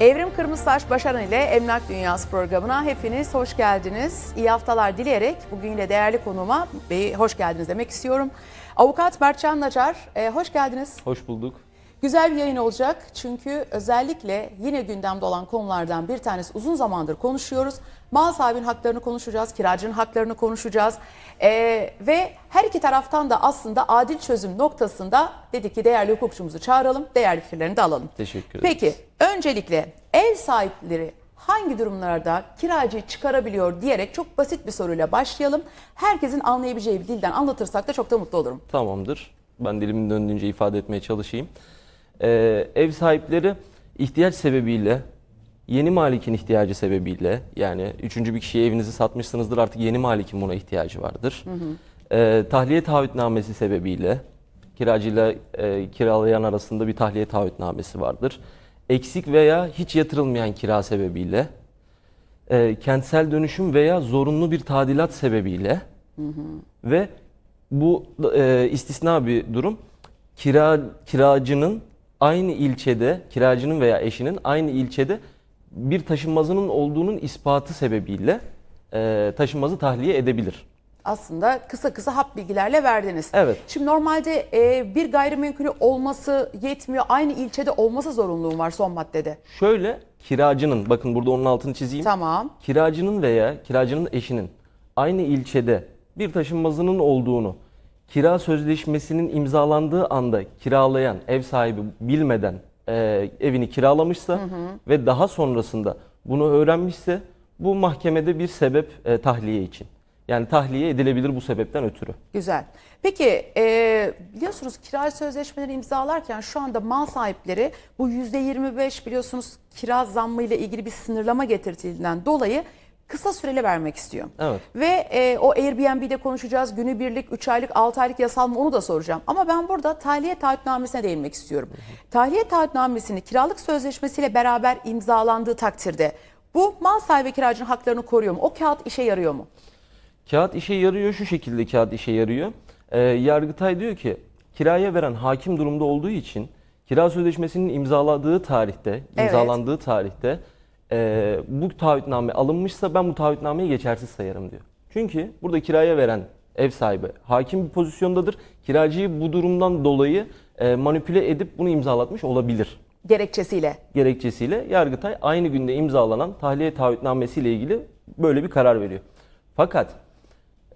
Evrim Kırmızıtaş Başaran ile Emlak Dünyası programına hepiniz hoş geldiniz. İyi haftalar dileyerek bugün yine değerli konuğuma hoş geldiniz demek istiyorum. Avukat Mertcan Nacar, e, hoş geldiniz. Hoş bulduk. Güzel bir yayın olacak çünkü özellikle yine gündemde olan konulardan bir tanesi uzun zamandır konuşuyoruz. Mal sahibinin haklarını konuşacağız, kiracının haklarını konuşacağız. Ee, ve her iki taraftan da aslında adil çözüm noktasında dedik ki değerli hukukçumuzu çağıralım, değerli fikirlerini de alalım. Teşekkür ederiz. Peki öncelikle ev sahipleri hangi durumlarda kiracıyı çıkarabiliyor diyerek çok basit bir soruyla başlayalım. Herkesin anlayabileceği bir dilden anlatırsak da çok da mutlu olurum. Tamamdır. Ben dilimin döndüğünce ifade etmeye çalışayım. Ee, ev sahipleri ihtiyaç sebebiyle, yeni malikin ihtiyacı sebebiyle, yani üçüncü bir kişiye evinizi satmışsınızdır artık yeni malikin buna ihtiyacı vardır. Ee, tahliye taahhütnamesi sebebiyle, kiracıyla e, kiralayan arasında bir tahliye taahhütnamesi vardır. Eksik veya hiç yatırılmayan kira sebebiyle, e, kentsel dönüşüm veya zorunlu bir tadilat sebebiyle ve bu e, istisna bir durum. Kira kiracının aynı ilçede, kiracının veya eşinin aynı ilçede bir taşınmazının olduğunun ispatı sebebiyle e, taşınmazı tahliye edebilir. aslında kısa kısa hap bilgilerle verdiniz. Evet. Şimdi normalde e, bir gayrimenkulü olması yetmiyor. Aynı ilçede olması zorunluluğu var son maddede. Şöyle kiracının, bakın burada onun altını çizeyim. Tamam. kiracının veya kiracının eşinin aynı ilçede bir taşınmazının olduğunu kira sözleşmesinin imzalandığı anda kiralayan ev sahibi bilmeden e, evini kiralamışsa ve daha sonrasında bunu öğrenmişse bu mahkemede bir sebep e, tahliye için. Yani tahliye edilebilir bu sebepten ötürü. Güzel. Peki e, biliyorsunuz kira sözleşmeleri imzalarken şu anda mal sahipleri bu %25 biliyorsunuz kira zammı ile ilgili bir sınırlama getirtildiğinden dolayı kısa süreli vermek istiyor. Evet. Ve e, o Airbnb'de konuşacağız. Günübirlik, 3 aylık, 6 aylık yasal mı onu da soracağım. Ama ben burada tahliye taahhütnamesine değinmek istiyorum. Tahliye taahhütnamesini kiralık sözleşmesiyle beraber imzalandığı takdirde bu mal sahibi kiracının haklarını koruyor mu? O kağıt işe yarıyor mu? Kağıt işe yarıyor, şu şekilde kağıt işe yarıyor. Ee, Yargıtay diyor ki kiraya veren hakim durumda olduğu için kira sözleşmesinin imzaladığı tarihte, Evet. imzalandığı tarihte e, bu taahhütname alınmışsa ben bu taahhütnameyi geçersiz sayarım diyor. Çünkü burada kiraya veren ev sahibi hakim bir pozisyondadır. Kiracıyı bu durumdan dolayı e, manipüle edip bunu imzalatmış olabilir Gerekçesiyle. gerekçesiyle Yargıtay aynı günde imzalanan tahliye taahhütnamesi ile ilgili böyle bir karar veriyor. Fakat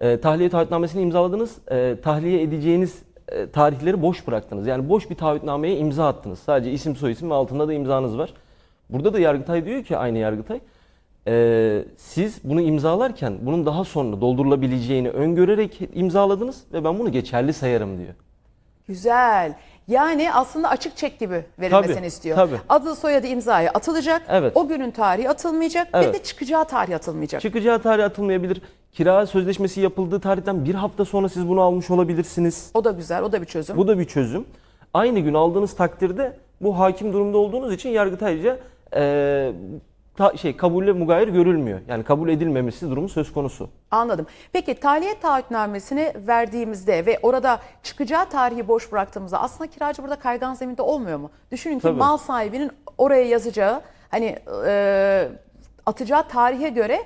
e, tahliye taahhütnamesini imzaladınız, e, tahliye edeceğiniz e, tarihleri boş bıraktınız. Yani boş bir taahhütnameye imza attınız. Sadece isim soyisim ve altında da imzanız var. Burada da Yargıtay diyor ki aynı Yargıtay, e, siz bunu imzalarken bunun daha sonra doldurulabileceğini öngörerek imzaladınız ve ben bunu geçerli sayarım diyor. Güzel. Yani aslında açık çek gibi verilmesini Tabii, istiyor. tabii. Adı soyadı imzaya atılacak. Evet. O günün tarihi atılmayacak ve Evet. de çıkacağı tarih atılmayacak. Çıkacağı tarih atılmayabilir. Kira sözleşmesi yapıldığı tarihten bir hafta sonra siz bunu almış olabilirsiniz. O da güzel, o da bir çözüm. Bu da bir çözüm. Aynı gün aldığınız takdirde bu hakim durumda olduğunuz için yargıtayca e, ta, şey kabulle mugayir görülmüyor. Yani kabul edilmemesi durumu söz konusu. Anladım. Peki tahliye taahhütnamesini verdiğimizde ve orada çıkacağı tarihi boş bıraktığımızda aslında kiracı burada kaygan zeminde olmuyor mu? Düşünün ki Tabii. mal sahibinin oraya yazacağı hani e, atacağı tarihe göre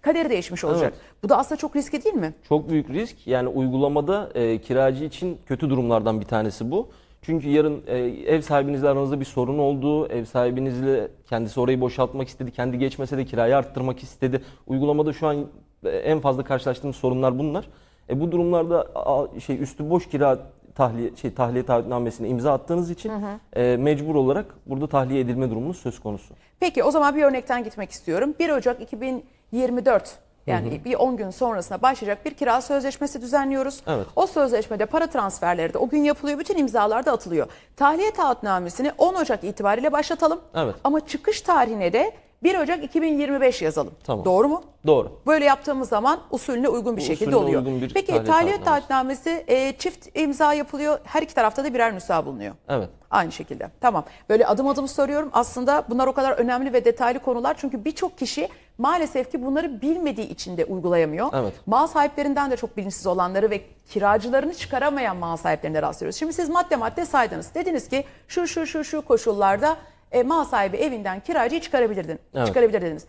kaderi değişmiş olacak. Evet. Bu da aslında çok riskli değil mi? Çok büyük risk. Yani uygulamada e, kiracı için kötü durumlardan bir tanesi bu. Çünkü yarın e, ev sahibinizle aranızda bir sorun oldu. Ev sahibinizle kendisi orayı boşaltmak istedi. Kendi geçmese de kirayı arttırmak istedi. Uygulamada şu an e, en fazla karşılaştığımız sorunlar bunlar. E, bu durumlarda a, şey üstü boş kira tahliye şey tahliye taahhütnamesine imza attığınız için e, mecbur olarak burada tahliye edilme durumunuz söz konusu. Peki o zaman bir örnekten gitmek istiyorum. 1 Ocak 2024 yani bir 10 gün sonrasına başlayacak bir kira sözleşmesi düzenliyoruz. Evet. O sözleşmede para transferleri de o gün yapılıyor. Bütün imzalar da atılıyor. Tahliye taahhütnamesini 10 Ocak itibariyle başlatalım. Evet. Ama çıkış tarihine de 1 Ocak 2025 yazalım. Tamam. Doğru mu? Doğru. Böyle yaptığımız zaman usulüne uygun bir Bu şekilde usulüne oluyor. uygun bir Peki tahliye taahhütnamesi. e, çift imza yapılıyor. Her iki tarafta da birer nüsha bulunuyor. Evet. Aynı şekilde. Tamam. Böyle adım adım soruyorum. Aslında bunlar o kadar önemli ve detaylı konular. Çünkü birçok kişi maalesef ki bunları bilmediği için de uygulayamıyor. Evet. Mal sahiplerinden de çok bilinçsiz olanları ve kiracılarını çıkaramayan mal sahiplerine rastlıyoruz. Şimdi siz madde madde saydınız. Dediniz ki şu şu şu şu koşullarda e, mal sahibi evinden kiracıyı çıkarabilirdin. Evet. Çıkarabilir dediniz.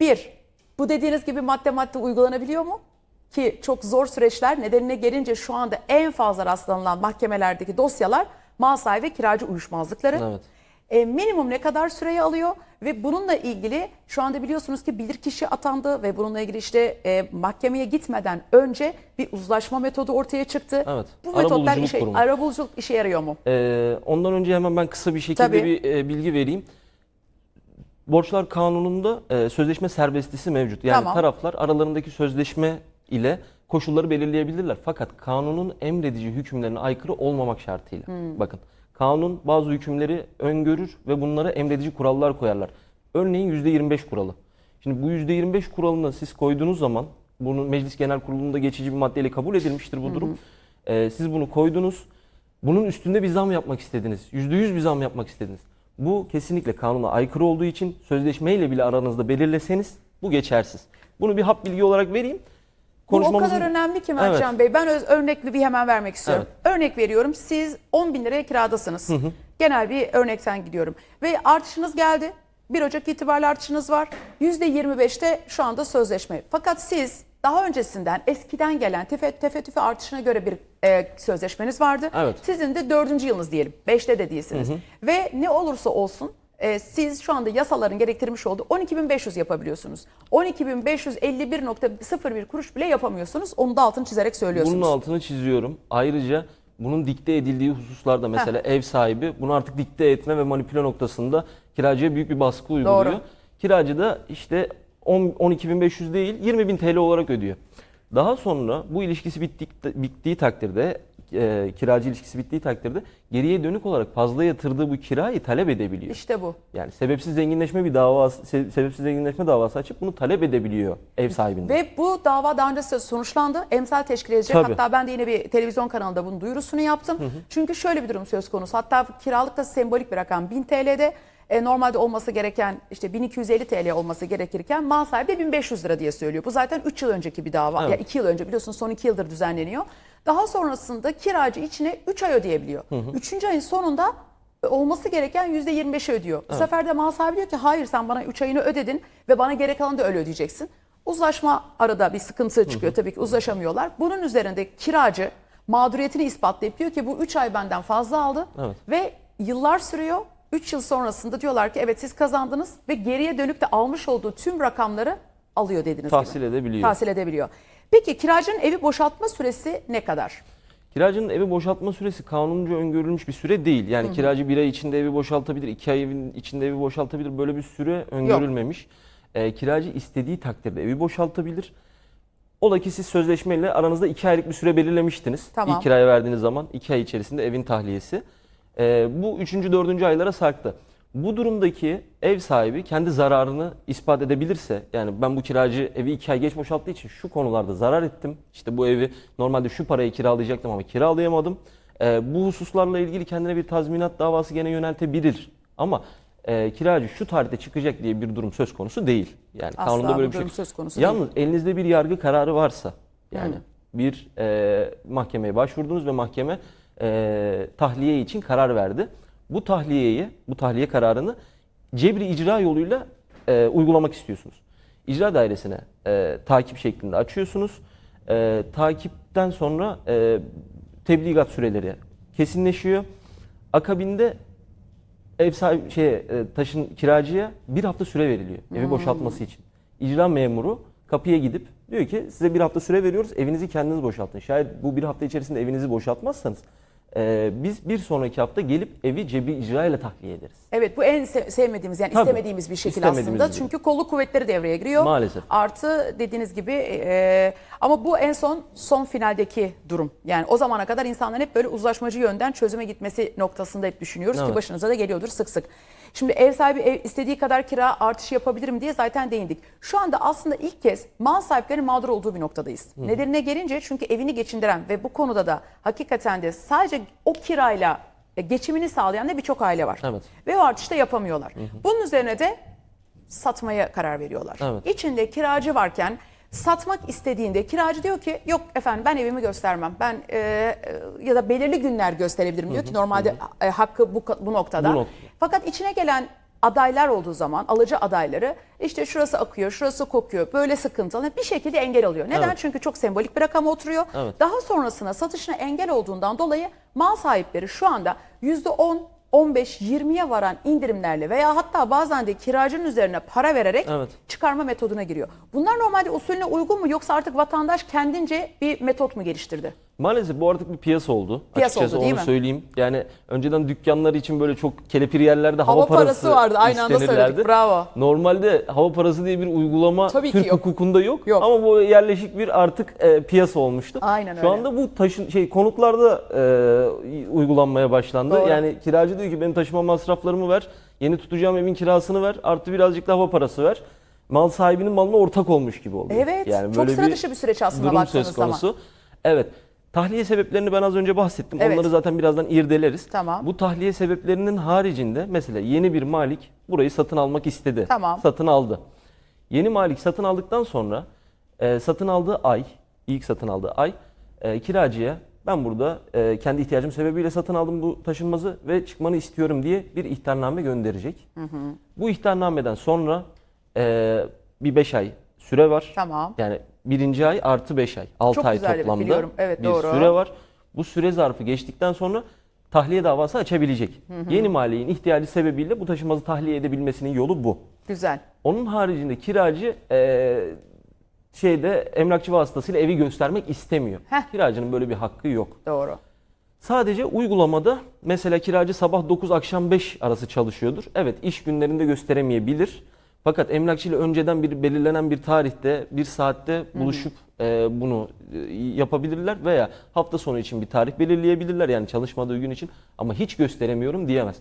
Bir, bu dediğiniz gibi madde madde uygulanabiliyor mu? Ki çok zor süreçler nedenine gelince şu anda en fazla rastlanılan mahkemelerdeki dosyalar mal sahibi kiracı uyuşmazlıkları. Evet. E, minimum ne kadar süreyi alıyor ve bununla ilgili şu anda biliyorsunuz ki bilirkişi atandı ve bununla ilgili işte e, mahkemeye gitmeden önce bir uzlaşma metodu ortaya çıktı. Evet. Bu metotlar işe, kurumu. arabuluculuk işe yarıyor mu? Ee, ondan önce hemen ben kısa bir şekilde Tabii. bir e, bilgi vereyim. Borçlar kanununda e, sözleşme serbestisi mevcut. Yani Tamam. taraflar aralarındaki sözleşme ile koşulları belirleyebilirler. Fakat kanunun emredici hükümlerine aykırı olmamak şartıyla. Hmm. Bakın kanun bazı hükümleri öngörür ve bunlara emredici kurallar koyarlar. Örneğin %25 kuralı. Şimdi bu %25 kuralını siz koyduğunuz zaman bunu Meclis Genel Kurulu'nda geçici bir maddeyle kabul edilmiştir bu durum. Ee, siz bunu koydunuz. Bunun üstünde bir zam yapmak istediniz. %100 bir zam yapmak istediniz. Bu kesinlikle kanuna aykırı olduğu için sözleşmeyle bile aranızda belirleseniz bu geçersiz. Bunu bir hap bilgi olarak vereyim. Bu o Konuşmamızın- kadar önemli ki Mertcan Bey. Ben öz, örnekli bir hemen vermek istiyorum. Örnek veriyorum. Siz 10 bin liraya kiradasınız. Genel bir örnekten gidiyorum. Ve artışınız geldi. 1 Ocak itibariyle artışınız var. %25'te şu anda sözleşme. Fakat siz daha öncesinden eskiden gelen tefe, tefe tüfe artışına göre bir e, sözleşmeniz vardı. Evet. Sizin de dördüncü yılınız diyelim. Beşte de değilsiniz. Ve ne olursa olsun e, siz şu anda yasaların gerektirmiş olduğu 12.500 yapabiliyorsunuz. 12.551.01 kuruş bile yapamıyorsunuz. Onu da altını çizerek söylüyorsunuz. Bunun altını çiziyorum. Ayrıca bunun dikte edildiği hususlarda mesela ev sahibi bunu artık dikte etme ve manipüle noktasında kiracıya büyük bir baskı uyguluyor. Doğru. Kiracı da işte 10 12.500 değil 20.000 TL olarak ödüyor. Daha sonra bu ilişkisi bittik, bittiği takdirde e, kiracı ilişkisi bittiği takdirde geriye dönük olarak fazla yatırdığı bu kirayı talep edebiliyor. İşte bu. Yani sebepsiz zenginleşme bir davası, se- sebepsiz zenginleşme davası açıp bunu talep edebiliyor ev sahibinden. Ve bu dava daha önce sonuçlandı. Emsal teşkil edecek. Tabii. Hatta ben de yine bir televizyon kanalında bunun duyurusunu yaptım. Çünkü şöyle bir durum söz konusu. Hatta kiralıkta sembolik bir rakam 1000 TL'de e, normalde olması gereken işte 1250 TL olması gerekirken mal sahibi 1500 lira diye söylüyor. Bu zaten 3 yıl önceki bir dava. Evet. Ya 2 yıl önce biliyorsunuz son 2 yıldır düzenleniyor. Daha sonrasında kiracı içine 3 ay ödeyebiliyor. 3. ayın sonunda olması gereken %25'i ödüyor. Bu sefer de mal sahibi diyor ki hayır sen bana 3 ayını ödedin ve bana gerek kalanı da öyle ödeyeceksin. Uzlaşma arada bir sıkıntı çıkıyor tabii ki uzlaşamıyorlar. Bunun üzerinde kiracı mağduriyetini ispatlayıp diyor ki bu 3 ay benden fazla aldı Evet. ve yıllar sürüyor. 3 yıl sonrasında diyorlar ki evet siz kazandınız ve geriye dönük de almış olduğu tüm rakamları alıyor dediniz Tahsil gibi. edebiliyor. Tahsil edebiliyor. Peki kiracının evi boşaltma süresi ne kadar? Kiracının evi boşaltma süresi kanunca öngörülmüş bir süre değil. Yani kiracı bir ay içinde evi boşaltabilir, iki ay evin içinde evi boşaltabilir. Böyle bir süre öngörülmemiş. Ee, kiracı istediği takdirde evi boşaltabilir. Ola ki siz sözleşmeyle aranızda iki aylık bir süre belirlemiştiniz. Tamam. İlk kiraya verdiğiniz zaman iki ay içerisinde evin tahliyesi. Ee, bu üçüncü, dördüncü aylara sarktı. Bu durumdaki ev sahibi kendi zararını ispat edebilirse yani ben bu kiracı evi iki ay geç boşalttığı için şu konularda zarar ettim. İşte bu evi normalde şu parayı kiralayacaktım ama kiralayamadım. Ee, bu hususlarla ilgili kendine bir tazminat davası gene yöneltebilir. Ama e, kiracı şu tarihte çıkacak diye bir durum söz konusu değil. Yani Asla kanunda böyle bir şey. söz konusu değil. Yalnız elinizde bir yargı kararı varsa yani bir e, mahkemeye başvurdunuz ve mahkeme e, tahliye için karar verdi. Bu tahliyeyi, bu tahliye kararını cebri icra yoluyla e, uygulamak istiyorsunuz. İcra dairesine e, takip şeklinde açıyorsunuz. E, takipten sonra e, tebligat süreleri kesinleşiyor. Akabinde ev sahibi şeye, e, taşın kiracıya bir hafta süre veriliyor evi boşaltması için. İcra memuru kapıya gidip diyor ki size bir hafta süre veriyoruz evinizi kendiniz boşaltın. Şayet bu bir hafta içerisinde evinizi boşaltmazsanız e, biz bir sonraki hafta gelip evi cebi icra ile tahliye ederiz. Evet bu en se- sevmediğimiz yani Tabii. istemediğimiz bir şekil İstemediğimiz aslında. bir durum. Çünkü kolluk kuvvetleri devreye giriyor. Maalesef. Artı dediğiniz gibi e, ama bu en son son finaldeki durum. Yani o zamana kadar insanların hep böyle uzlaşmacı yönden çözüme gitmesi noktasında hep düşünüyoruz ki Evet. başınıza da geliyordur sık sık. Şimdi ev sahibi ev istediği kadar kira artışı yapabilirim diye zaten değindik. Şu anda aslında ilk kez mal sahiplerinin mağdur olduğu bir noktadayız. Nedenine gelince çünkü evini geçindiren ve bu konuda da hakikaten de sadece o kirayla e, geçimini sağlayan da birçok aile var. Evet. Ve o artışta yapamıyorlar. Bunun üzerine de satmaya karar veriyorlar. Evet. İçinde kiracı varken satmak istediğinde kiracı diyor ki yok efendim ben evimi göstermem. Ben e, e, ya da belirli günler gösterebilirim diyor ki normalde e, hakkı bu bu noktada. Bu noktada. Fakat içine gelen adaylar olduğu zaman alıcı adayları işte şurası akıyor, şurası kokuyor, böyle sıkıntılı bir şekilde engel oluyor. Neden? Evet. Çünkü çok sembolik bir rakama oturuyor. Evet. Daha sonrasına satışına engel olduğundan dolayı mal sahipleri şu anda %10 15-20'ye varan indirimlerle veya hatta bazen de kiracının üzerine para vererek Evet. çıkarma metoduna giriyor. Bunlar normalde usulüne uygun mu yoksa artık vatandaş kendince bir metot mu geliştirdi? Maalesef bu artık bir piyasa oldu. Piyasa Açıkçası oldu, değil onu mi? söyleyeyim. Yani önceden dükkanlar için böyle çok kelepir yerlerde hava, Hava parası vardı, aynı anda istenirlerdi. söyledik, bravo. Normalde hava parası diye bir uygulama Tabii ki Türk yok. hukukunda yok. Yok. Ama bu yerleşik bir artık e, piyasa olmuştu. Aynen Şu öyle. anda bu taşın şey konutlarda e, uygulanmaya başlandı. Doğru. Yani kiracı diyor ki benim taşıma masraflarımı ver, yeni tutacağım evin kirasını ver, artı birazcık da hava parası ver. Mal sahibinin malına ortak olmuş gibi oluyor. Evet, Yani çok sıra dışı bir süreç aslında durum baktığınız söz konusu. Evet. Tahliye sebeplerini ben az önce bahsettim. Evet. Onları zaten birazdan irdeleriz. Tamam. Bu tahliye sebeplerinin haricinde mesela yeni bir malik burayı satın almak istedi. Tamam. Satın aldı. Yeni malik satın aldıktan sonra e, satın aldığı ay, ilk satın aldığı ay e, kiracıya ben burada e, kendi ihtiyacım sebebiyle satın aldım bu taşınmazı ve çıkmanı istiyorum diye bir ihtarname gönderecek. Bu ihtarnameden sonra e, bir 5 ay süre var. Tamam. Yani birinci ay artı 5 ay. 6 Çok ay güzel, toplamda biliyorum. Evet, bir doğru. süre var. Bu süre zarfı geçtikten sonra tahliye davası açabilecek. Yeni maliğin ihtiyacı sebebiyle bu taşınmazı tahliye edebilmesinin yolu bu. Güzel. Onun haricinde kiracı eee, şeyde emlakçı vasıtasıyla evi göstermek istemiyor. Heh. Kiracının böyle bir hakkı yok. Doğru. Sadece uygulamada mesela kiracı sabah 9 akşam 5 arası çalışıyordur. Evet iş günlerinde gösteremeyebilir. Fakat emlakçı ile önceden bir belirlenen bir tarihte, bir saatte buluşup e, bunu e, yapabilirler veya hafta sonu için bir tarih belirleyebilirler yani çalışmadığı gün için ama hiç gösteremiyorum diyemez.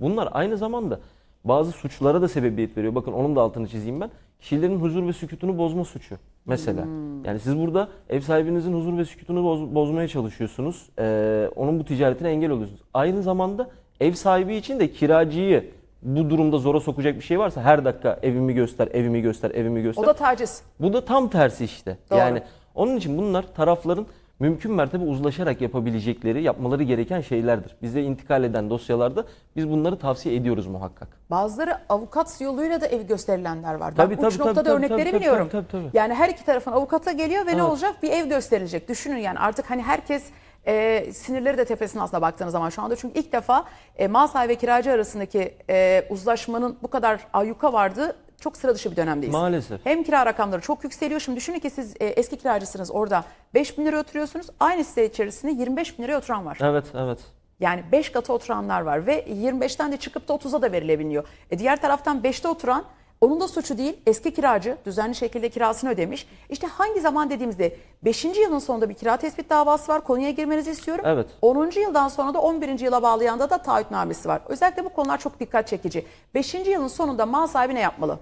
Bunlar aynı zamanda bazı suçlara da sebebiyet veriyor. Bakın onun da altını çizeyim ben. Kişilerin huzur ve sükutunu bozma suçu mesela. Yani siz burada ev sahibinizin huzur ve sükutunu boz- bozmaya çalışıyorsunuz. Ee, onun bu ticaretine engel oluyorsunuz. Aynı zamanda ev sahibi için de kiracıyı bu durumda zora sokacak bir şey varsa her dakika evimi göster, evimi göster, evimi göster. O da taciz. Bu da tam tersi işte. Doğru. Yani onun için bunlar tarafların mümkün mertebe uzlaşarak yapabilecekleri, yapmaları gereken şeylerdir. Bize intikal eden dosyalarda biz bunları tavsiye ediyoruz muhakkak. Bazıları avukat yoluyla da ev gösterilenler var. Tabii, ben tabii, uç tabii, noktada tabii, örnekleri tabii, biliyorum. tabii, tabii, tabii. Yani her iki tarafın avukata geliyor ve ne Evet. olacak? Bir ev gösterilecek. Düşünün yani artık hani herkes e, sinirleri de tepesine aslında baktığınız zaman şu anda. Çünkü ilk defa e, mal sahibi ve kiracı arasındaki e, uzlaşmanın bu kadar ayyuka vardığı çok sıra dışı bir dönemdeyiz. Maalesef. Hem kira rakamları çok yükseliyor. Şimdi düşünün ki siz e, eski kiracısınız orada 5 bin liraya oturuyorsunuz. Aynı site içerisinde 25 bin liraya oturan var. Evet, evet. Yani 5 katı oturanlar var ve 25'ten de çıkıp da 30'a da verilebiliyor. E diğer taraftan 5'te oturan onun da suçu değil. Eski kiracı düzenli şekilde kirasını ödemiş. İşte hangi zaman dediğimizde 5. yılın sonunda bir kira tespit davası var. Konuya girmenizi istiyorum. Evet. 10. yıldan sonra da 11. yıla bağlayanda da taahhütnamesi var. Özellikle bu konular çok dikkat çekici. 5. yılın sonunda mal sahibi ne yapmalı?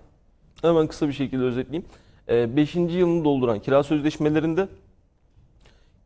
Hemen kısa bir şekilde özetleyeyim. 5. yılını dolduran kira sözleşmelerinde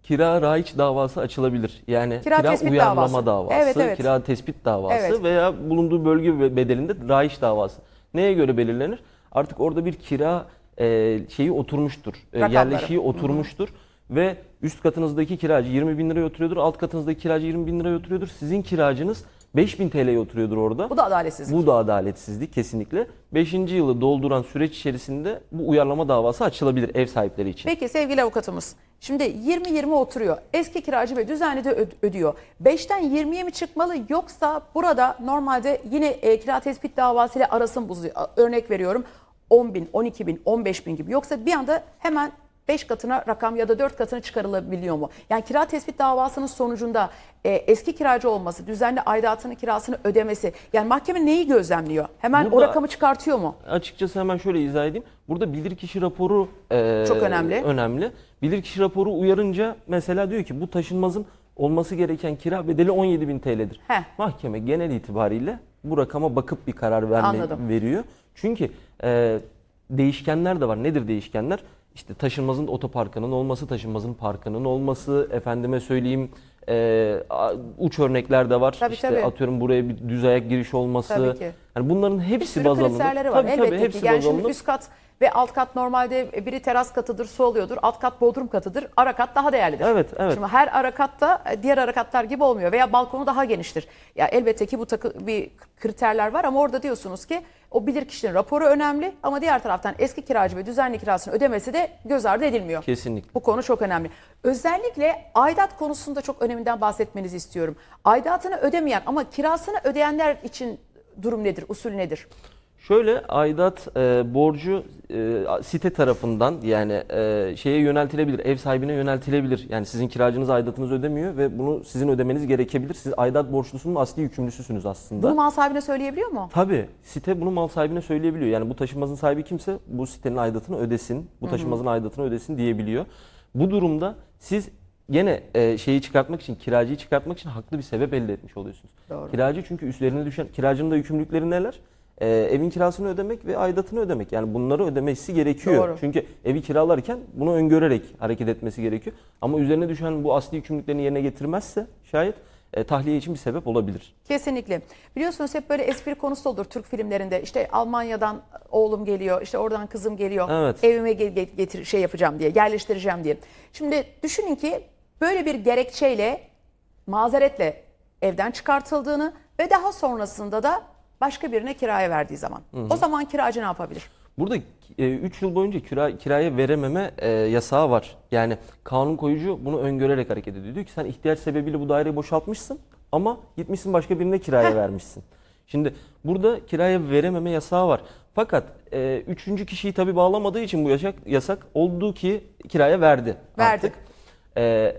kira raiç davası açılabilir. Yani Kira kira, uyarlama davası. davası, Evet, evet. kira tespit davası Evet. veya bulunduğu bölge bedelinde raiç davası. Neye göre belirlenir? Artık orada bir kira e, şeyi oturmuştur. E, yerleşiği oturmuştur. Ve üst katınızdaki kiracı 20 bin liraya oturuyordur. Alt katınızdaki kiracı 20 bin liraya oturuyordur. Sizin kiracınız 5000 TL'ye oturuyordur orada. Bu da adaletsizlik. Bu da adaletsizlik kesinlikle. 5. yılı dolduran süreç içerisinde bu uyarlama davası açılabilir ev sahipleri için. Peki sevgili avukatımız. Şimdi 20-20 oturuyor. Eski kiracı ve düzenli de öd- ödüyor. 5'ten 20'ye mi çıkmalı yoksa burada normalde yine e, kira tespit davasıyla arasın. A- Örnek veriyorum 10 bin, 12 bin, 15 bin gibi. Yoksa bir anda hemen 5 katına rakam ya da 4 katına çıkarılabiliyor mu? Yani kira tespit davasının sonucunda e, eski kiracı olması, düzenli aidatını kirasını ödemesi. Yani mahkeme neyi gözlemliyor? Hemen o Burada- rakamı çıkartıyor mu? Açıkçası hemen şöyle izah edeyim. Burada bilirkişi raporu e, Çok önemli. önemli. Bilirkişi raporu uyarınca mesela diyor ki bu taşınmazın olması gereken kira bedeli 17 bin TL'dir. Heh. Mahkeme genel itibariyle bu rakama bakıp bir karar verme, Anladım. veriyor. Çünkü e, değişkenler de var. Nedir değişkenler? İşte taşınmazın otoparkının olması, taşınmazın parkının olması, efendime söyleyeyim e, uç örnekler de var. Tabii, işte tabii. atıyorum buraya bir düz ayak giriş olması, Tabii ki. Yani bunların Bir hepsi sürü baz alınır. var Tabii, elbette tabii, ki. hepsi Yani baz şimdi üst kat ve alt kat normalde biri teras katıdır, su alıyordur. Alt kat bodrum katıdır. Ara kat daha değerlidir. Evet, evet. Şimdi her ara katta e, diğer ara katlar gibi olmuyor veya balkonu daha geniştir. Ya elbette ki bu takı bir kriterler var ama orada diyorsunuz ki o bilir kişinin raporu önemli ama diğer taraftan eski kiracı ve düzenli kirasını ödemesi de göz ardı edilmiyor. Kesinlikle. Bu konu çok önemli. Özellikle aidat konusunda çok öneminden bahsetmenizi istiyorum. Aidatını ödemeyen ama kirasını ödeyenler için durum nedir, usul nedir? Şöyle aidat e, borcu e, site tarafından yani e, şeye yöneltilebilir, ev sahibine yöneltilebilir. Yani sizin kiracınız aidatınızı ödemiyor ve bunu sizin ödemeniz gerekebilir. Siz aidat borçlusunun asli yükümlüsüsünüz aslında. Bunu mal sahibine söyleyebiliyor mu? Tabii site bunu mal sahibine söyleyebiliyor. Yani bu taşınmazın sahibi kimse bu sitenin aidatını ödesin, bu taşınmazın aidatını ödesin diyebiliyor. Bu durumda siz gene e, şeyi çıkartmak için, kiracıyı çıkartmak için haklı bir sebep elde etmiş oluyorsunuz. Doğru. Kiracı çünkü üstlerine düşen, kiracının da yükümlülükleri neler? E, evin kirasını ödemek ve aidatını ödemek. Yani bunları ödemesi gerekiyor. Doğru. Çünkü evi kiralarken bunu öngörerek hareket etmesi gerekiyor. Ama üzerine düşen bu asli yükümlülüklerini yerine getirmezse şayet e, tahliye için bir sebep olabilir. Kesinlikle. Biliyorsunuz hep böyle espri konusu olur Türk filmlerinde. İşte Almanya'dan oğlum geliyor, işte oradan kızım geliyor. Evet. Evime ge- ge- getir şey yapacağım diye, yerleştireceğim diye. Şimdi düşünün ki böyle bir gerekçeyle, mazeretle evden çıkartıldığını ve daha sonrasında da başka birine kiraya verdiği zaman. O zaman kiracı ne yapabilir? Burada 3 yıl boyunca kira, kiraya verememe e, yasağı var. Yani kanun koyucu bunu öngörerek hareket ediyor. Diyor ki sen ihtiyaç sebebiyle bu daireyi boşaltmışsın ama gitmişsin başka birine kiraya Heh. vermişsin. Şimdi burada kiraya verememe yasağı var. Fakat e, üçüncü kişiyi tabii bağlamadığı için bu yasak, yasak olduğu ki kiraya verdi. Verdi. Artık. E,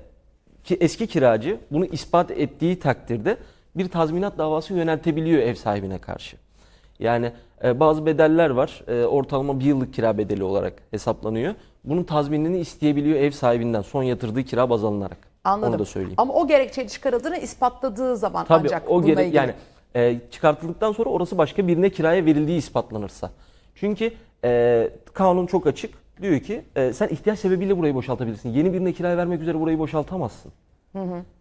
ki eski kiracı bunu ispat ettiği takdirde bir tazminat davası yöneltebiliyor ev sahibine karşı. Yani e, bazı bedeller var. E, ortalama bir yıllık kira bedeli olarak hesaplanıyor. Bunun tazminini isteyebiliyor ev sahibinden son yatırdığı kira baz alınarak. Anladım. Onu da söyleyeyim. Ama o gerekçeyle çıkarıldığını ispatladığı zaman Tabii ancak o bununla ilgili. yani e, çıkartıldıktan sonra orası başka birine kiraya verildiği ispatlanırsa. Çünkü e, kanun çok açık. Diyor ki e, sen ihtiyaç sebebiyle burayı boşaltabilirsin. Yeni birine kiraya vermek üzere burayı boşaltamazsın.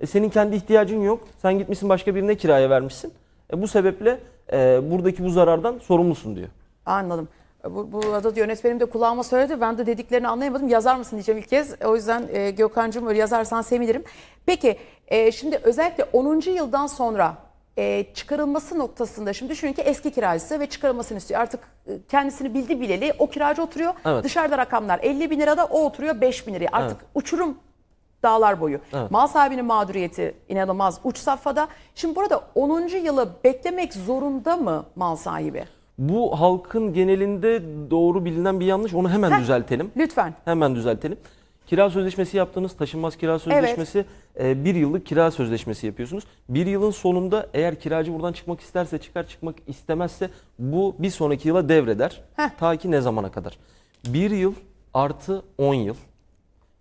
E, senin kendi ihtiyacın yok. Sen gitmişsin başka birine kiraya vermişsin. E, bu sebeple e, buradaki bu zarardan sorumlusun diyor. Anladım. Bu, bu arada yönetmenim de kulağıma söyledi. Ben de dediklerini anlayamadım. Yazar mısın diyeceğim ilk kez. O yüzden e, Gökhan'cığım öyle yazarsan sevinirim. Peki e, şimdi özellikle 10. yıldan sonra e, çıkarılması noktasında şimdi düşünün ki eski kiracısı ve çıkarılmasını istiyor. Artık e, kendisini bildi bileli o kiracı oturuyor. Evet. Dışarıda rakamlar 50 bin lirada o oturuyor 5 bin liraya. Artık Evet. uçurum dağlar boyu. Evet. Mal sahibinin mağduriyeti inanılmaz uç safhada. Şimdi burada 10. yılı beklemek zorunda mı mal sahibi? Bu halkın genelinde doğru bilinen bir yanlış. Onu hemen Heh. düzeltelim. Lütfen. Hemen düzeltelim. Kira sözleşmesi yaptınız. Taşınmaz kira sözleşmesi. e, bir yıllık kira sözleşmesi yapıyorsunuz. Bir yılın sonunda eğer kiracı buradan çıkmak isterse çıkar, çıkmak istemezse bu bir sonraki yıla devreder. Heh. Ta ki ne zamana kadar? Bir yıl artı 10 yıl.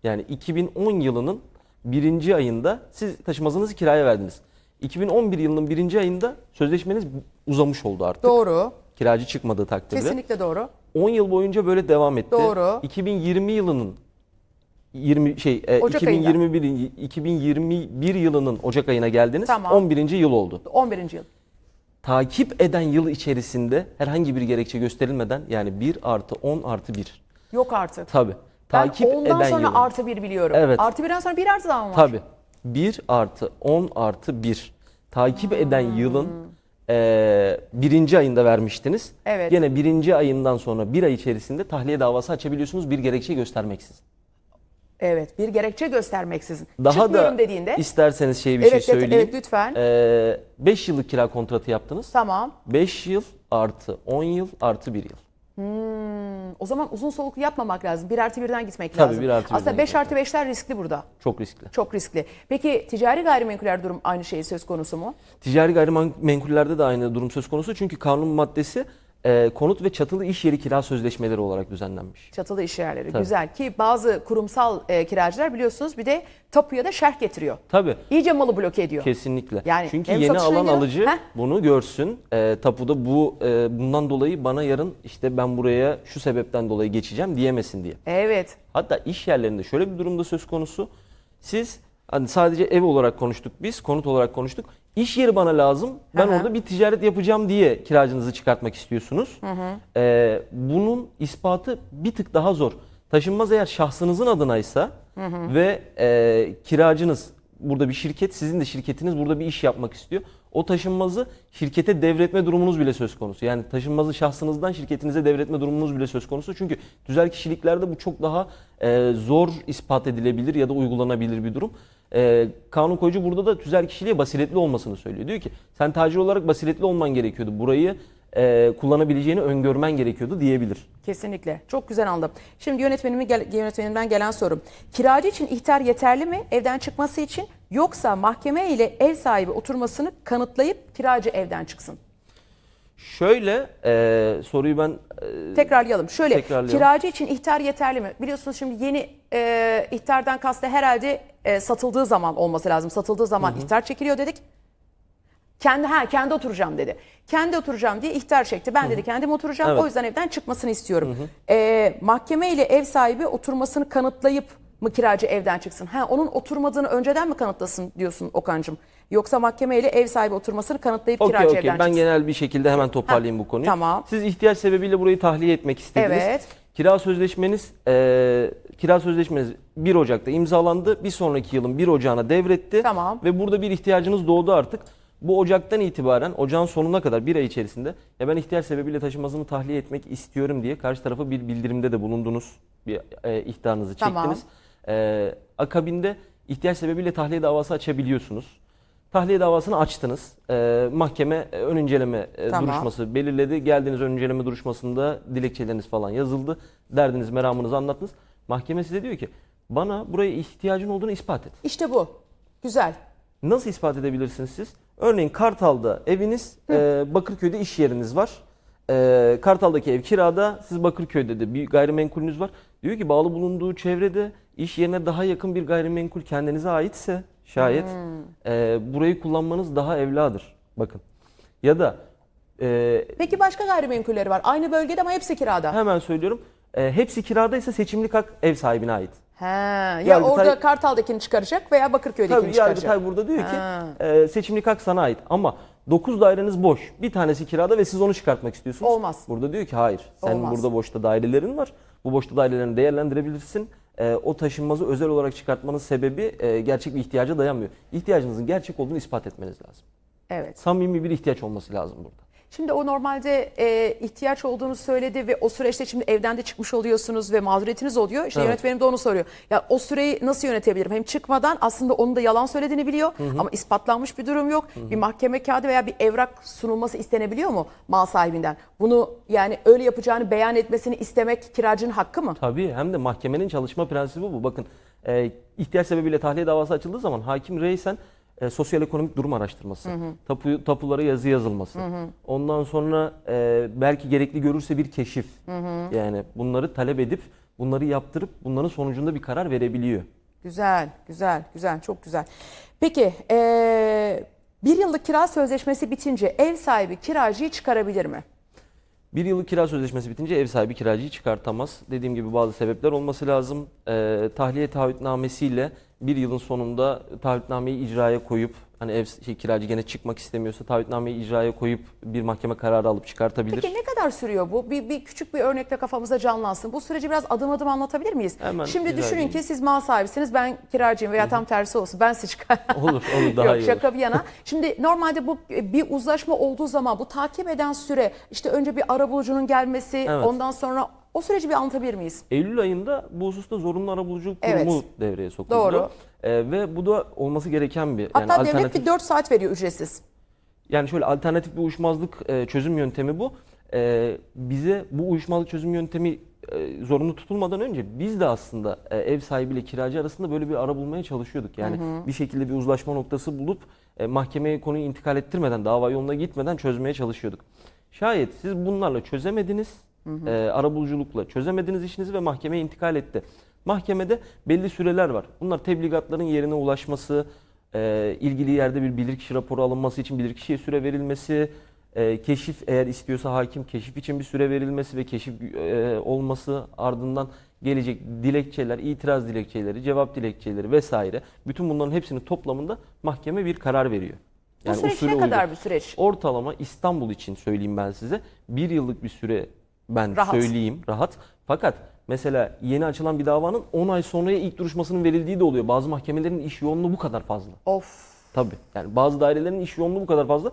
Yani 2010 yılının birinci ayında siz taşınmazınızı kiraya verdiniz. 2011 yılının birinci ayında sözleşmeniz uzamış oldu artık. Doğru. Kiracı çıkmadığı takdirde. Kesinlikle doğru. 10 yıl boyunca böyle devam etti. Doğru. 2020 yılının 20 şey e, Ocak 2021 2021 yılının Ocak ayına geldiniz. Tamam. 11. yıl oldu. 11. yıl. Takip eden yıl içerisinde herhangi bir gerekçe gösterilmeden yani 1 artı 10 artı 1. Yok artık. Tabi. Takip ben ondan eden sonra yılın. artı bir biliyorum. Evet. Artı birden sonra bir artı daha mı var? Tabi. 1 artı 10 artı 1. Takip eden yılın e, birinci ayında vermiştiniz. Evet. Gene birinci ayından sonra bir ay içerisinde tahliye davası açabiliyorsunuz bir gerekçe göstermeksizin. Evet. Bir gerekçe göstermeksizin. Daha Çıkmıyorum da dediğinde. isterseniz şey bir evet, şey evet, söyleyeyim. evet, lütfen. 5 yıllık kira kontratı yaptınız. Tamam. 5 yıl artı 10 yıl artı 1 yıl. O zaman uzun soluklu yapmamak lazım. Bir artı birden gitmek Tabii, lazım. bir artı birden Aslında 5 gitmek artı 5'ler riskli burada. Çok riskli. Çok riskli. Peki ticari gayrimenkuller durum aynı şey söz konusu mu? Ticari gayrimenkullerde de aynı durum söz konusu. Çünkü kanun maddesi e, konut ve çatılı iş yeri kira sözleşmeleri olarak düzenlenmiş. Çatılı iş yerleri. Tabii. Güzel ki bazı kurumsal e, kiracılar biliyorsunuz bir de tapuya da şerh getiriyor. Tabii. İyice malı bloke ediyor. Kesinlikle. Yani Çünkü yeni alan göre- alıcı Heh. bunu görsün. E, tapuda bu e, bundan dolayı bana yarın işte ben buraya şu sebepten dolayı geçeceğim diyemesin diye. Evet. Hatta iş yerlerinde şöyle bir durumda söz konusu. Siz Hani sadece ev olarak konuştuk biz, konut olarak konuştuk. İş yeri bana lazım. Ben Hı hı. orada bir ticaret yapacağım diye kiracınızı çıkartmak istiyorsunuz. Ee, bunun ispatı bir tık daha zor. Taşınmaz eğer şahsınızın adınaysa ve e, kiracınız burada bir şirket, sizin de şirketiniz burada bir iş yapmak istiyor. O taşınmazı şirkete devretme durumunuz bile söz konusu. Yani taşınmazı şahsınızdan şirketinize devretme durumunuz bile söz konusu. Çünkü tüzel kişiliklerde bu çok daha e, zor ispat edilebilir ya da uygulanabilir bir durum. E, kanun koyucu burada da tüzel kişiliğe basiretli olmasını söylüyor. Diyor ki sen tacir olarak basiretli olman gerekiyordu. Burayı e, kullanabileceğini öngörmen gerekiyordu diyebilir. Kesinlikle. Çok güzel anladım. Şimdi yönetmenimin gel- yönetmenimden gelen sorum. Kiracı için ihtar yeterli mi evden çıkması için yoksa mahkeme ile ev sahibi oturmasını kanıtlayıp kiracı evden çıksın? Şöyle e, soruyu ben e, Tekrarlayalım. Şöyle Tekrarlayalım. kiracı için ihtar yeterli mi? Biliyorsunuz şimdi yeni e, ihtardan kastı herhalde e, satıldığı zaman olması lazım. Satıldığı zaman ihtar çekiliyor dedik. Kendi ha kendi oturacağım dedi. Kendi oturacağım diye ihtar çekti. Ben dedi kendim oturacağım. Evet. O yüzden evden çıkmasını istiyorum. E, mahkeme ile ev sahibi oturmasını kanıtlayıp mı kiracı evden çıksın? Ha onun oturmadığını önceden mi kanıtlasın diyorsun Okan'cığım? Yoksa mahkeme ile ev sahibi oturmasını kanıtlayıp Okey kiracı okey evden ben çıksın? genel bir şekilde hemen toparlayayım bu konuyu. tamam. Siz ihtiyaç sebebiyle burayı tahliye etmek istediniz. Evet. Kira sözleşmeniz e, kira sözleşmeniz 1 Ocak'ta imzalandı. Bir sonraki yılın 1 Ocağı'na devretti. Tamam. Ve burada bir ihtiyacınız doğdu artık. Bu Ocak'tan itibaren ocağın sonuna kadar bir ay içerisinde ya ben ihtiyaç sebebiyle taşınmazımı tahliye etmek istiyorum diye karşı tarafa bir bildirimde de bulundunuz. Bir e, ihtarınızı Tamam. çektiniz. E, akabinde ihtiyaç sebebiyle tahliye davası açabiliyorsunuz. Tahliye davasını açtınız. Ee, mahkeme e, ön inceleme e, Tamam. duruşması belirledi. Geldiğiniz ön inceleme duruşmasında dilekçeleriniz falan yazıldı. Derdiniz, meramınızı anlattınız. Mahkeme size diyor ki bana buraya ihtiyacın olduğunu ispat et. İşte bu. Güzel. Nasıl ispat edebilirsiniz siz? Örneğin Kartal'da eviniz, e, Bakırköy'de iş yeriniz var. E, Kartal'daki ev kirada, siz Bakırköy'de de bir gayrimenkulünüz var. Diyor ki bağlı bulunduğu çevrede iş yerine daha yakın bir gayrimenkul kendinize aitse şayet e, burayı kullanmanız daha evladır. Bakın. Ya da e, Peki başka gayrimenkulleri var. Aynı bölgede ama hepsi kirada. hemen söylüyorum. E, hepsi kiradaysa seçimlik hak ev sahibine ait. He. Ya Yargıtay- orada Kartal'dakini çıkaracak veya Bakırköy'dekini Tabii çıkaracak. Yargıtay burada diyor ki Ha. e, seçimlik hak sana ait ama 9 daireniz boş. Bir tanesi kirada ve siz onu çıkartmak istiyorsunuz. Olmaz. Burada diyor ki hayır. Sen Olmaz. burada boşta dairelerin var. Bu boşta dairelerini değerlendirebilirsin. E, o taşınmazı özel olarak çıkartmanın sebebi e, gerçek bir ihtiyaca dayanmıyor. İhtiyacınızın gerçek olduğunu ispat etmeniz lazım. Evet. Samimi bir ihtiyaç olması lazım burada. Şimdi o normalde e, ihtiyaç olduğunu söyledi ve o süreçte şimdi evden de çıkmış oluyorsunuz ve mağduriyetiniz oluyor. İşte Evet. yönetmenim de onu soruyor. Ya o süreyi nasıl yönetebilirim? Hem çıkmadan aslında onun da yalan söylediğini biliyor ama ispatlanmış bir durum yok. Bir mahkeme kağıdı veya bir evrak sunulması istenebiliyor mu mal sahibinden? Bunu yani öyle yapacağını beyan etmesini istemek kiracının hakkı mı? Tabii hem de mahkemenin çalışma prensibi bu. Bakın e, ihtiyaç sebebiyle tahliye davası açıldığı zaman hakim reysen e, sosyal ekonomik durum araştırması, tapu, tapulara yazı yazılması, ondan sonra e, belki gerekli görürse bir keşif. Yani bunları talep edip bunları yaptırıp bunların sonucunda bir karar verebiliyor. Güzel, güzel, güzel, çok güzel. Peki, eee, bir yıllık kira sözleşmesi bitince ev sahibi kiracıyı çıkarabilir mi? Bir yıllık kira sözleşmesi bitince ev sahibi kiracıyı çıkartamaz. Dediğim gibi bazı sebepler olması lazım. Ee, tahliye taahhütnamesiyle bir yılın sonunda taahhütnameyi icraya koyup hani ev şey, kiracı gene çıkmak istemiyorsa taahhütnameyi icraya koyup bir mahkeme kararı alıp çıkartabilir. Peki ne kadar sürüyor bu? Bir, bir küçük bir örnekle kafamıza canlansın. Bu süreci biraz adım adım anlatabilir miyiz? Hemen Şimdi düşünün edeyim. ki siz mal sahibisiniz, ben kiracıyım veya tam tersi olsun. Ben sizi çıkar. Olur, olur daha Yok, iyi olur. şaka bir yana. Şimdi normalde bu bir uzlaşma olduğu zaman bu takip eden süre işte önce bir arabulucunun gelmesi Evet. ondan sonra o süreci bir anlatabilir miyiz? Eylül ayında bu hususta zorunlu arabuluculuk Evet. kurumu devreye sokuldu. Doğru. Ee, ve bu da olması gereken bir yani Hatta devlet alternatif bir 4 saat veriyor ücretsiz. Yani şöyle alternatif bir uyuşmazlık e, çözüm yöntemi bu. E, bize bu uyuşmazlık çözüm yöntemi e, zorunlu tutulmadan önce biz de aslında e, ev sahibiyle kiracı arasında böyle bir ara bulmaya çalışıyorduk. Yani bir şekilde bir uzlaşma noktası bulup e, mahkemeye konuyu intikal ettirmeden, dava yoluna gitmeden çözmeye çalışıyorduk. Şayet siz bunlarla çözemediniz, e, arabuluculukla çözemediniz işinizi ve mahkemeye intikal etti. Mahkemede belli süreler var. Bunlar tebligatların yerine ulaşması, e, ilgili yerde bir bilirkişi raporu alınması için bilirkişiye süre verilmesi, E, keşif eğer istiyorsa hakim keşif için bir süre verilmesi ve keşif e, olması ardından gelecek dilekçeler, itiraz dilekçeleri, cevap dilekçeleri vesaire bütün bunların hepsinin toplamında mahkeme bir karar veriyor. Bu süreç ne uygun. kadar bir süreç? Ortalama İstanbul için söyleyeyim ben size. Bir yıllık bir süre ben Rahat. söyleyeyim rahat. Fakat mesela yeni açılan bir davanın 10 ay sonraya ilk duruşmasının verildiği de oluyor. Bazı mahkemelerin iş yoğunluğu bu kadar fazla. Of. Tabii. Yani bazı dairelerin iş yoğunluğu bu kadar fazla.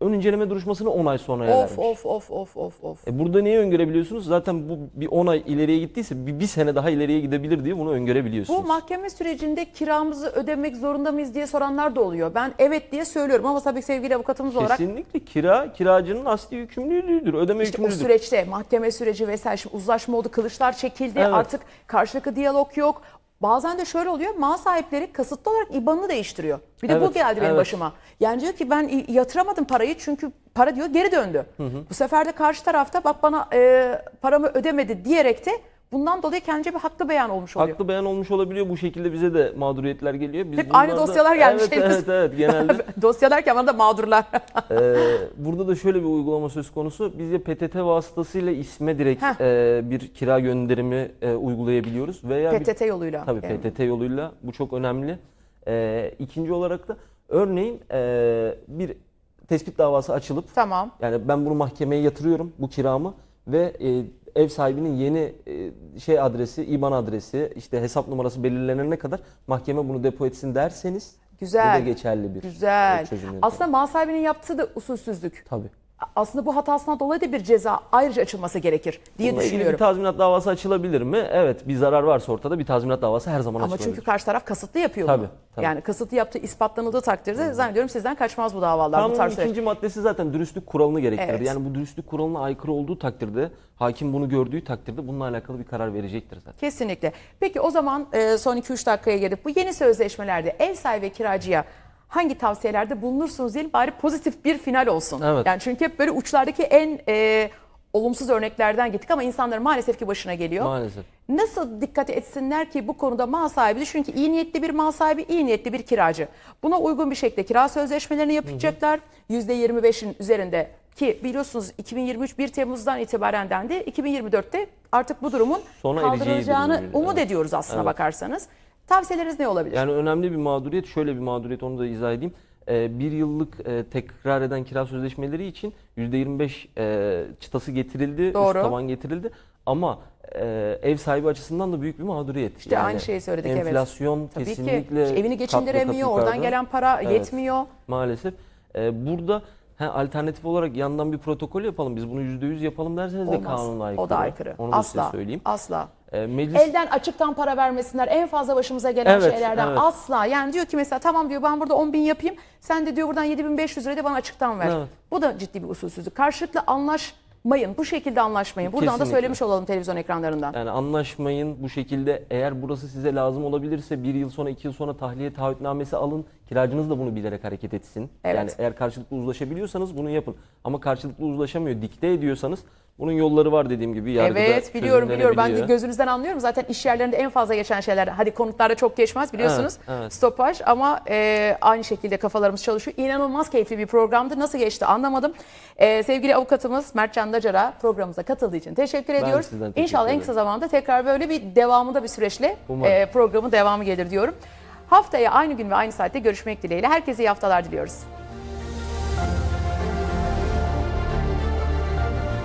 Ön inceleme duruşmasını 10 ay sonraya Of vermiş. of of of of of. E burada neyi öngörebiliyorsunuz? Zaten bu bir 10 ay ileriye gittiyse bir, bir sene daha ileriye gidebilir diye bunu öngörebiliyorsunuz. Bu mahkeme sürecinde kiramızı ödemek zorunda mıyız diye soranlar da oluyor. Ben evet diye söylüyorum ama tabii sevgili avukatımız olarak Kesinlikle kira kiracının asli yükümlülüğüdür. Ödeme İşte o yükümlülüdür. süreçte mahkeme süreci vesaire şimdi uzlaşma oldu, kılıçlar çekildi, Evet. artık karşılıklı diyalog yok. Bazen de şöyle oluyor, mal sahipleri kasıtlı olarak IBAN'ını değiştiriyor. Bir de bu Evet, geldi benim evet. başıma. Yani diyor ki ben yatıramadım parayı çünkü para diyor geri döndü. Bu sefer de karşı tarafta bak bana e, paramı ödemedi diyerek de bundan dolayı kendince bir haklı beyan olmuş oluyor. Haklı beyan olmuş olabiliyor. Bu şekilde bize de mağduriyetler geliyor. Biz Hep aynı dosyalar gelmiş Evet, henüz. evet, evet. Genelde Dosya derken bana da mağdurlar. Ee, burada da şöyle bir uygulama söz konusu. Biz de PTT vasıtasıyla isme direkt Heh. e, bir kira gönderimi e, uygulayabiliyoruz veya bir, PTT yoluyla. tabii Yani. PTT yoluyla bu çok önemli. Ee, ikinci olarak da örneğin e, bir tespit davası açılıp Tamam. yani ben bunu mahkemeye yatırıyorum bu kiramı ve e, ev sahibinin yeni e, şey adresi, IBAN adresi, işte hesap numarası belirlenene kadar mahkeme bunu depo etsin derseniz Güzel. bu da geçerli bir Güzel. çözüm yöntemi. Aslında mal sahibinin yaptığı da usulsüzlük. Tabii. Aslında bu hatasına dolayı da bir ceza ayrıca açılması gerekir diye Bununla düşünüyorum. bir tazminat davası açılabilir mi? Evet, bir zarar varsa ortada bir tazminat davası her zaman Ama açılabilir. çünkü karşı taraf kasıtlı yapıyor Tabii, bunu. tabii. Yani kasıtlı yaptığı ispatlanıldığı takdirde zannediyorum sizden kaçmaz bu davalar, bu Kanunun tarz süreç. ikinci maddesi zaten dürüstlük kuralını gerektirir. Evet. Yani bu dürüstlük kuralına aykırı olduğu takdirde, hakim bunu gördüğü takdirde bununla alakalı bir karar verecektir zaten. Kesinlikle. Peki o zaman e, son 2-3 dakikaya gelip bu yeni sözleşmelerde ev sahibi ve kiracıya hangi tavsiyelerde bulunursunuz diyelim bari pozitif bir final olsun. Evet. Yani çünkü hep böyle uçlardaki en e, olumsuz örneklerden gittik ama insanların maalesef ki başına geliyor. Maalesef. Nasıl dikkat etsinler ki bu konuda mal sahibi ki iyi niyetli bir mal sahibi, iyi niyetli bir kiracı. Buna uygun bir şekilde kira sözleşmelerini yapacaklar. %25'in üzerinde ki biliyorsunuz 2023 1 Temmuz'dan itibaren dendi. 2024'te artık bu durumun Sona kaldırılacağını umut evet. ediyoruz aslına Evet. bakarsanız. Tavsiyeleriniz ne olabilir? Yani önemli bir mağduriyet, şöyle bir mağduriyet onu da izah edeyim. Ee, bir yıllık e, tekrar eden kira sözleşmeleri için %25 e, çıtası getirildi, Doğru. üst taban getirildi. Ama e, ev sahibi açısından da büyük bir mağduriyet. İşte aynı şeyi söyledik, evet. enflasyon Tabii kesinlikle ki evini geçindiremiyor, oradan gelen para Evet. yetmiyor. Maalesef. Ee, burada ha, alternatif olarak yandan bir protokol yapalım. Biz bunu %100 yapalım derseniz de Olmaz. kanuna aykırı. O da aykırı. Onu da asla. size söyleyeyim. Asla. Ee, meclis Elden açıktan para vermesinler. En fazla başımıza gelen Evet, şeylerden evet. asla. Yani diyor ki mesela tamam diyor ben burada 10 bin yapayım. Sen de diyor buradan 7500 lirayı da bana açıktan ver. Evet. Bu da ciddi bir usulsüzlük. Karşılıklı anlaşmayın. Bu şekilde anlaşmayın. Buradan da Kesinlikle. söylemiş olalım televizyon ekranlarından. Yani anlaşmayın bu şekilde eğer burası size lazım olabilirse bir yıl sonra iki yıl sonra tahliye taahhütnamesi alın. Kiracınız da bunu bilerek hareket etsin. Evet. Yani eğer karşılıklı uzlaşabiliyorsanız bunu yapın. Ama karşılıklı uzlaşamıyor dikte ediyorsanız bunun yolları var dediğim gibi yargıda Evet biliyorum biliyorum ben çözümlenebiliyor. gözünüzden anlıyorum zaten iş yerlerinde en fazla geçen şeyler hadi konutlarda çok geçmez biliyorsunuz Evet, evet. stopaj ama e, aynı şekilde kafalarımız çalışıyor inanılmaz keyifli bir programdı nasıl geçti anlamadım E, sevgili avukatımız Mertcan Dacar'a programımıza katıldığı için teşekkür ediyoruz sizden teşekkür İnşallah en ederim. kısa zamanda tekrar böyle bir devamında bir süreçle Umarım. e, programın devamı gelir diyorum haftaya aynı gün ve aynı saatte görüşmek dileğiyle herkese iyi haftalar diliyoruz.